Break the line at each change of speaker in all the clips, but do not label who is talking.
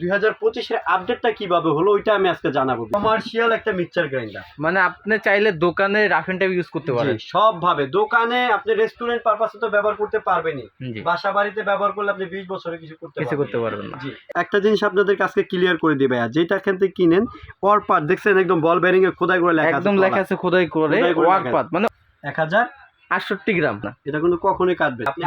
দুই হাজার পঁচিশের আপডেটটা কীভাবে হলো ওইটা আমি আজকে জানাব। কমার্শিয়াল একটা মিক্সচার গ্রাইন্ডার
মানে আপনি চাইলে দোকানে রাফ এন্ড ইউজ করতে পারেন।
সব ভাবে দোকানে আপনি রেস্টুরেন্ট পারপাসে তো ব্যবহার করতে পারবেনই। বাসা বাড়িতে ব্যবহার করলে আপনি বিশ বছরে কিছু করতে
কিছু করতে পারবেন না।
একটা জিনিস আপনাদের কাছে ক্লিয়ার করে দিবে আর যেটা এখান থেকে কিনেন পর পার দেখছেন একদম বল বেরিং এ খোদাই করে লেখা
একদম লেখা আছে খোদাই করে ওয়ার্ক পাত মানে
এক হাজার
আটষট্টি গ্রাম। না
এটা কিন্তু কখনোই কাটবে আপনি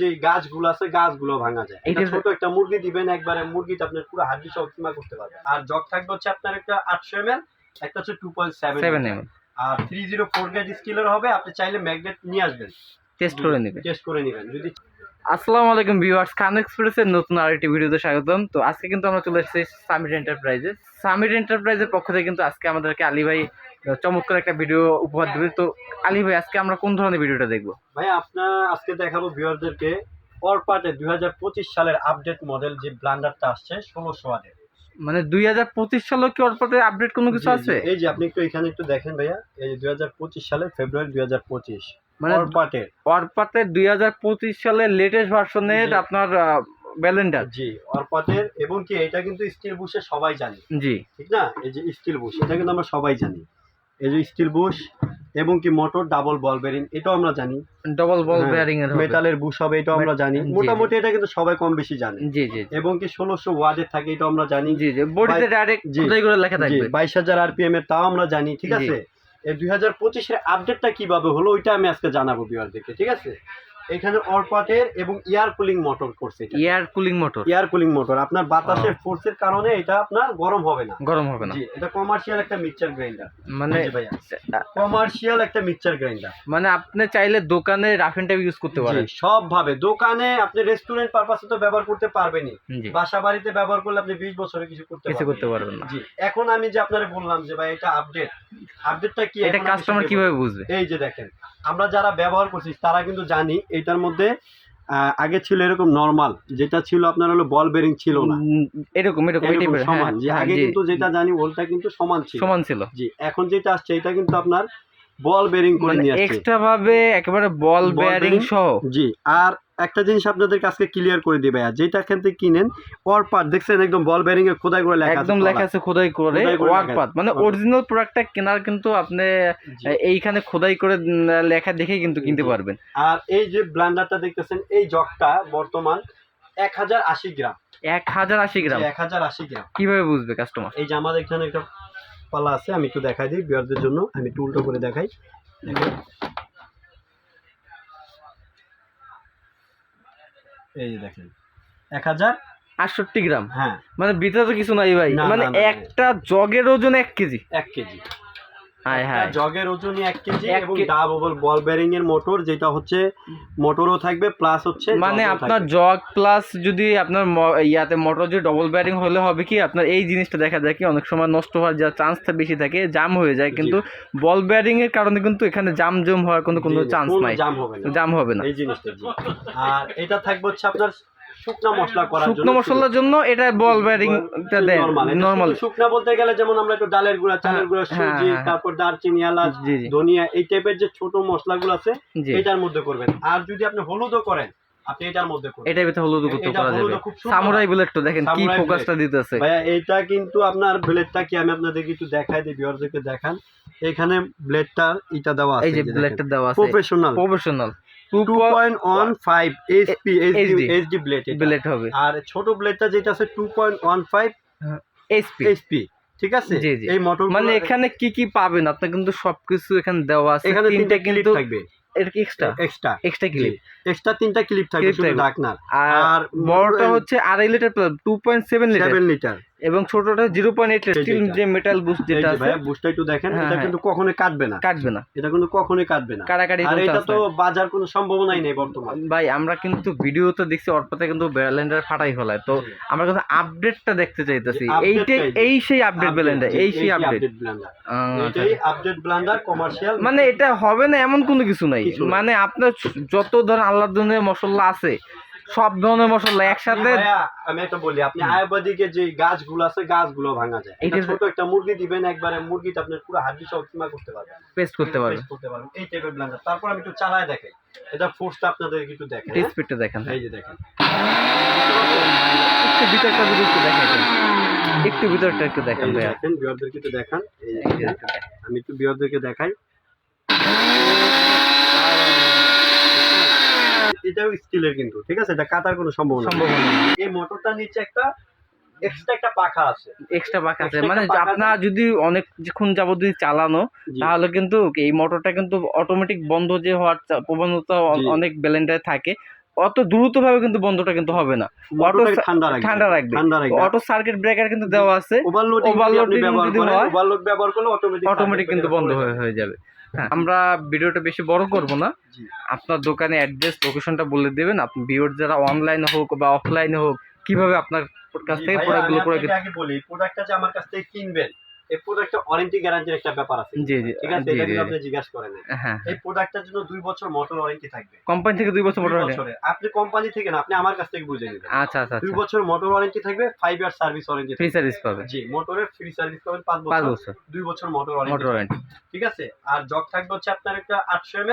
যে গাছগুলো আছে গাছগুলো ভাঙা যায়। এটা ছোট একটা মুরগি দিবেন একবারে মুরগিটা আপনার পুরো হাড্ডি সহ কিমা করতে পারবে আর জগ থাকবে হচ্ছে আপনার একটা আটশো এম একটা হচ্ছে two point
seven
seven
M
আর থ্রি জিরো ফোর গ্রেড স্টিলের হবে আপনি চাইলে ম্যাগনেট নিয়ে আসবেন।
টেস্ট করে নেবে
টেস্ট করে নেবেন। যদি
আসসালামু আলাইকুম ভিউয়ার্স খান এক্সপ্রেসের নতুন আরেকটি ভিডিওতে স্বাগতম। তো আজকে কিন্তু আমরা চলে এসেছি সামিট এন্টারপ্রাইজে সামিট এন্টারপ্রাইজের পক্ষ থেকে কিন্তু আজকে আমাদেরকে আলী ভাই চমৎকার একটা ভিডিও উপহার দেবে। তো আলী ভাই আজকে আমরা কোন ধরনের ভিডিওটা দেখব?
ভাই আপনার আজকে দেখাবো ভিউয়ারদেরকে অরপাটে দুই হাজার পঁচিশ সালের আপডেট মডেল যে ব্লান্ডারটা আসছে ষোলোশো ওয়াটের।
মানে দুই হাজার পঁচিশ সালে কি ওর পথে আপডেট কোনো কিছু। আছে?
এই যে আপনি একটু এখানে একটু দেখেন ভাইয়া। এই যে দুই হাজার পঁচিশ সালের ফেব্রুয়ারি দুই হাজার পঁচিশ।
মানে
অরপাটের
অরপাতে দুই হাজার পঁচিশ সালের লেটেস্ট ভার্সনের আপনার ব্যালেন্ডার
জি অরপাটের এবং কি এটা কিন্তু স্টিল বুশে সবাই জানে।
জি।
ঠিক না? এই যে স্টিল বুশ এটা কিন্তু আমরা সবাই জানি। এই যে স্টিল বুশ এবং কি মোটর ডাবল বল বেরিং এটাও আমরা জানি।
ডাবল বল বেয়ারিং এর।
মেটালের বুশ হবে এটাও আমরা জানি। মোটামুটি এটা কিন্তু সবাই কম বেশি জানে।
জি জি।
এবং কি 1600 ওয়াটের থাকে এটাও আমরা জানি।
জি জি। বডিতে ডাইরেক্ট খোদাই করে লেখা থাকবে।
বাইশ হাজার আরপিএম এর তাও আমরা জানি ঠিক আছে? এই দুই হাজার পঁচিশের আপডেটটা কীভাবে হলো ওইটা আমি আজকে জানাব ভিউয়ারদেরকে ঠিক আছে? এখানে অরপাটের এবং এয়ার কুলিং মোটর করছে
air cooling motor.
Air cooling motor. আপনার বাতাসের ফোর্সের কারণে এটা আপনার গরম হবে না।
গরম হবে না।
জি এটা কমার্শিয়াল একটা মিক্সচার গ্রাইন্ডার
মানে
কমার্শিয়াল একটা মিক্সচার গ্রাইন্ডার
মানে আপনি চাইলে দোকানে রাফ এন্ড টাইপ ইউজ করতে পারেন।
সব ভাবে দোকানে আপনি রেস্টুরেন্ট পারপাসে তো ব্যবহার করতে পারবেনই। বাসা বাড়িতে ব্যবহার করলে আপনি বিশ বছরে কিছু করতে
কিছু করতে পারবেন না।
জি এখন আমি যে আপনারে বললাম যে ভাই এটা আপডেট আপডেটটা কি
এটা কাস্টমার কীভাবে বুঝবে?
এই যে দেখেন আমরা যারা ব্যবহার করছি তারা কিন্তু জানি এটার মধ্যে আগে ছিল এরকম নর্মাল যেটা ছিল আপনার হলো বল বেরিং ছিল না।
এরকম এরকম
এরকম সমান
হ্যাঁ,
যে
হ্যাঁ,
আগে কিন্তু যেটা জানি ওলটা কিন্তু সমান ছিল।
সমান ছিল।
জি এখন যেটা আসছে এটা কিন্তু আপনার বল বেরিং করে
মানে
নিয়ে আসছে।
এক্সট্রা ভাবে একেবারে বল
বেরিং
বেয়ারিং সহ।
জি আর একটা জিনিস আপনাদের কাছে ক্লিয়ার করে দিবে আর যেটা এখান থেকে কিনেন পার দেখছেন একদম বল ব্যারিং এ খোদাই করে লেখা
একদম লেখা আছে খোদাই করে
খোদাই করে
ওয়ার্ক
লেখা
পাত
আছে।
মানে অরিজিনাল প্রোডাক্টটা কেনার কিন্তু আপনি এইখানে খোদাই করে লেখা দেখে কিন্তু কিনতে পারবেন।
আর এই যে ব্লান্ডারটা দেখতেছেন এই জগটা বর্তমান এক হাজার আশি গ্রাম।
এক হাজার আশি গ্রাম?
এক হাজার আশি গ্রাম।
কীভাবে বুঝবে কাস্টমার
এই যে আমাদের এখানে একটা পালা আছে আমি একটু দেখাই দিই বিয়ারদের জন্য আমি একটু উল্টো করে দেখাই। এই যে দেখেন। এক হাজার
আটষট্টি গ্রাম?
হ্যাঁ।
মানে ভিতরে তো কিছু নাই ভাই। মানে। একটা জগের ওজন এক কেজি।
এক কেজি। জগের ওজনই এক কেজি এবং বল বেরিং এর মোটর যেটা হচ্ছে মোটরও থাকবে প্লাস হচ্ছে
মানে আপনার জগ প্লাস যদি আপনার ইয়াতে মোটর যে ডবল ব্যারিং হলে হবে কি আপনার এই জিনিসটা দেখা যায় কি অনেক সময় নষ্ট হওয়ার যা চান্সটা বেশি থাকে জাম হয়ে যায়। কিন্তু বল ব্যারিং এর কারণে কিন্তু এখানে জাম জম হওয়ার কোনো কোনো চান্স নাই।
জাম হবে না।
জাম হবে না।
এই জিনিসটা আর এটা থাকবে হচ্ছে আপনার শুকনা মশলা করার জন্য
শুকনো মশলার জন্য এটা বল ব্যারিংটা দেয় নর্মাল
শুকনা বলতে গেলে যেমন আমরা একটু ডালের গুঁড়া চালের গুঁড়া
হ্যাঁ,
সুজি
হ্যাঁ।
তারপর দারচিনি এলাচ ধনিয়া এই টাইপের যে ছোট মশলাগুলো আছে এটার মধ্যে করবেন। আর যদি আপনি হলুদও করেন আপনি এটার মধ্যে করবেন।
এটার ভিতরে হলুদ করতে
এটা
করা যাবে। সামুরাই দেখেন কি ফোকাসটা দিতেছে।
ভাইয়া এইটা কিন্তু আপনার ব্লেডটা কি? আমি আপনাদেরকে একটু দেখাই দিই ভিউয়ারদেরকে দেখান। এখানে ব্লেডটার এটা দেওয়া আছে
এই যে ব্লেডটা দেওয়া আছে।
Professional
professional two
two point one five HP
HD
HD blade
blade হবে।
আর ছোট ব্লেডটা যেটা আছে two point one five
HP
HP ঠিক আছে। এই মোটর
মানে এখানে কি কি পাবেন? আপনি কিন্তু সবকিছু এখানে দেওয়া আছে।
এখানে
তিনটা
ক্লিপ থাকবে।
এটা extra
extra
extra clip
extra তিনটা ক্লিপ থাকবে শুধু ঢাকনার।
আর বড়টা হচ্ছে আড়াই litre two point seven litre
seven litre
এবং ছোটটা জিরো পয়েন্ট এইট লিটার
এই
যে মেটাল বুস্ট যেটা আছে।
বুস্টটা একটু দেখেন
হ্যাঁ,
এটা
হ্যাঁ।
কিন্তু কখনোই কাটবে না।
কাটবে না।
এটা কিন্তু কখনোই কাটবে না।
কাটাকাটি
আর এটা তো বাজার কোনো সম্ভাবনাই নেই বর্তমান।
ভাই আমরা কিন্তু ভিডিওতে দেখছি অল্পতে কিন্তু ব্যালেন্ডার ফাটাই ফেলায়। তো আমরা কিন্তু আপডেটটা দেখতে চাইতেছি। এইটাই এই সেই আপডেট ব্যালেন্ডার এই সেই আপডেট
ব্লেন্ডার। এটাই আপডেট ব্লেন্ডার কমার্শিয়াল
মানে এটা হবে না এমন কোনো কিছু নাই।
কিছু নাই।
মানে আপনার যত ধরেন আল্লাহ দুনিয়ার মশলা আছে। সব ধরনের মশলা একসাথে
আমি একটা বলি আপনি আয়ুর্বেদিকে যে গাছগুলো আছে গাছগুলো ভাঙা যায়। এটা ছোট একটা মুরগি দিবেন একবারে মুরগিটা আপনার পুরো হাড্ডি সহ কিমা করতে পারবেন।
পেস্ট করতে পারবে
Paste করতে পারবেন। এই টাইপের ব্লেন্ডার তারপর আমি একটু চালায় দেখাই এটা ফোর্সটা আপনাদের একটু দেখেন হ্যাঁ?
স্পিডটা দেখেন
এই যে দেখেন।
একটু ভিতরটা যদি একটু দেখাই একটু ভিতরটা একটু দেখেন ভাইয়া।
দেখেন বিয়ারদেরকে একটু দেখান। এই দেখেন। আমি একটু বিয়ারদেরকে দেখাই। এটাও স্টিলের কিন্তু ঠিক আছে? এটা কাটার কোনো সম্ভাবনা এই মোটরটার নিচে একটা এক্সট্রা একটা পাখা আছে।
এক্সট্রা পাখা আছে। মানে আপনার যদি অনেকক্ষণ যাবত যদি চালানো তাহলে কিন্তু এই মোটরটা কিন্তু অটোমেটিক বন্ধ যে হওয়ার প্রবণতা অনেক ব্যালেন্ডারে থাকে অত দ্রুত ভাবে কিন্তু বন্ধটা কিন্তু হবে না। অটো-
ঠান্ডা রাখবে।
অটো সার্কিট ব্রেকার কিন্তু দেওয়া আছে।
ওভারলোডিং ওভারলোড ব্যবহার করলে অটোমেটিক
অটোমেটিক কিন্তু বন্ধ হয়ে যাবে। হ্যাঁ। আমরা ভিডিওটা বেশি বড় করব না। আপনার দোকানে অ্যাড্রেস লোকেশনটা বলে দেবেন। আপনি ভিউর যারা অনলাইন হোক বা অফলাইনে হোক কীভাবে আপনার কাছ থেকে প্রোডাক্টগুলো করে
আগে বলি প্রোডাক্টটা যে আমার কাছ থেকে কিনবেন এই প্রোডাক্টটা ওয়ারেন্টি গ্যারান্টির একটা ব্যাপার আছে।
জি জি।
ঠিক আছে? এটা আপনি জিজ্ঞাসা করেন
হ্যাঁ
এই প্রোডাক্টটার জন্য বছর মোটর ওয়ারেন্টি থাকবে।
কোম্পানি থেকে বছর মোটর
বছরের। আপনি কোম্পানি থেকে না আপনি আমার কাছ থেকে বুঝে নেবেন।
আচ্ছা আচ্ছা আচ্ছা।
বছর মোটর ওয়ারেন্টি থাকবে year service warranty
free service পাবে
জি মোটরের ফ্রি সার্ভিস পাবেন বছর।
বছর।
মোটর ওয়ারেন্টি
ওয়ারেন্টি
ঠিক আছে? আর জগ থাকবে হচ্ছে আপনার একটা আটশো এম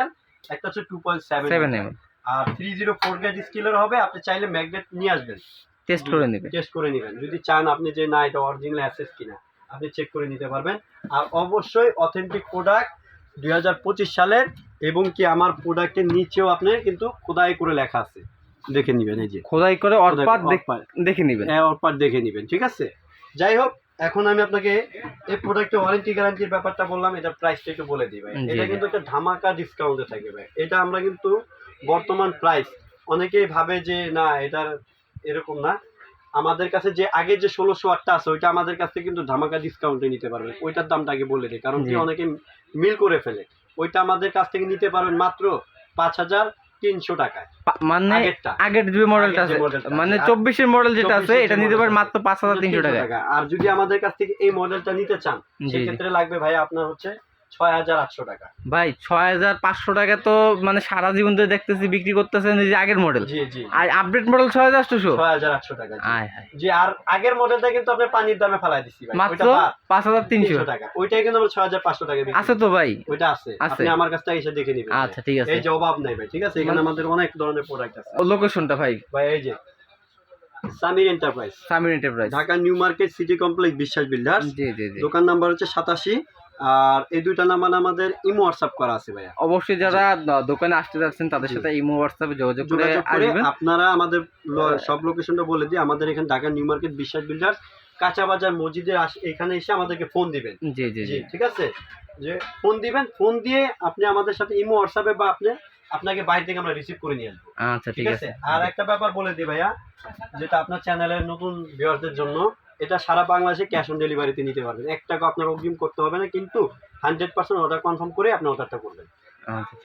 একটা হচ্ছে two point
seven
seven
M
আর থ্রি জিরো ফোর গ্রেড স্কিলের হবে আপনি চাইলে ম্যাগনেট নিয়ে আসবেন।
টেস্ট করে নেবে
টেস্ট করে নেবেন। যদি চান আপনি যে না এটা অরিজিনাল অ্যাসেস কিনা। আপনি চেক করে নিতে পারবেন। আর অবশ্যই অথেন্টিক প্রোডাক্ট দুই হাজার পঁচিশ সালের এবং কি আমার প্রোডাক্টের নিচেও আপনি কিন্তু খোদাই করে লেখা আছে। দেখে নেবেন এই যে।
খোদাই করে
খোদাই-
দেখ- নেবেন।
হ্যাঁ অরপার দেখে নেবেন ঠিক আছে? যাই হোক এখন আমি আপনাকে এই প্রোডাক্টের ওয়ারেন্টি গ্যারান্টির ব্যাপারটা বললাম এটা প্রাইসটা একটু বলে দিই ভাই। এটা কিন্তু একটা ধামাকা ডিসকাউন্টে থাকবে ভাই। এটা আমরা কিন্তু বর্তমান প্রাইস অনেকেই ভাবে যে না এটার এরকম না। আমাদের কাছে যে আগে যে ষোলোশো আটটা আছে ওইটা আমাদের কাছে কিন্তু ধামাকা ডিসকাউন্টে নিতে পারবেন। ওইটার দামটা আগে বলে দিই কারণ কি অনেকে মিল করে ফেলে। ওইটা আমাদের কাছ থেকে নিতে পারবেন মাত্র পাঁচ হাজার তিনশো টাকায়।
মানে আগের যে মডেলটা আছে মানে চব্বিশের মডেল যেটা আছে
24
এটা নিতে পারেন মাত্র পাঁচ হাজার তিনশো টাকা।
আর যদি আমাদের কাছ থেকে এই মডেলটা নিতে চান। সেক্ষেত্রে লাগবে ভাই আপনার হচ্ছে ছয় হাজার আটশো টাকা।
ভাই ছয় হাজার পাঁচশো টাকা তো মানে সারা জীবন ধরে দেখতেছি বিক্রি করতেছেন যে আগের মডেল
জি জি
আর আপডেট মডেল ছয় হাজার আটশোশো
ছয় হাজার আটশো টাকা জি।
আয় হায়।
জি আর আগের মডেলটা কিন্তু আপনি পানির দামে ফেলাই দিচ্ছি
মাত্র পাঁচ হাজার তিনশো।
টাকা। ওইটাই কিন্তু আমরা ছয় হাজার পাঁচশো টাকা
আছে তো ভাই।
ওইটা আছে। আপনি আমার কাছ থেকে এসে দেখে নিবেন
আচ্ছা ঠিক আছে।
এই যে অভাব নাই ভাই ঠিক আছে? এখানে
মানে-
আমাদের অনেক ধরনের প্রোডাক্ট আছে।
লোকেশনটা ভাই।
ভাই এই যে Samir enterprise
Samir enterprise
Dhaka new market city complex Biswas builders.
জি জি জি।
দোকান নাম্বার হচ্ছে সাতাশি আর এই দুইটা নাম্বার আমাদের ইমো হোয়াটসঅ্যাপ করা আছে ভাইয়া।
অবশ্যই যারা দোকানে আসতে যাচ্ছেন তাদের সাথে ইমো হোয়াটসঅ্যাপে যোগাযোগ করে আসবেন।
আপনারা আমাদের সব লোকেশনটা বলে দিই আমাদের এখানে Dhaka new market Biswas builders কাঁচা বাজার মসজিদের এখানে এসে আমাদেরকে ফোন দিবেন।
জি জি
জি ঠিক আছে? যে ফোন দিবেন ফোন দিয়ে আপনি আমাদের সাথে ইমো হোয়াটসঅ্যাপে বা আপনি আপনাকে বাইরে থেকে আমরা রিসিভ করে নিয়ে আসব।
আচ্ছা
ঠিক
আছে।
আর একটা ব্যাপার বলে দিই ভাইয়া যেটা আপনার চ্যানেলের নতুন ভিউয়ারদের জন্য এটা সারা বাংলাদেশে ক্যাশ অন ডেলিভারিতে নিতে পারবেন। এক টাকা আপনার অগ্রিম করতে হবে না, কিন্তু হান্ড্রেড পার্সেন্ট অর্ডার কনফার্ম করে আপনি অর্ডারটা করবেন।
আচ্ছা।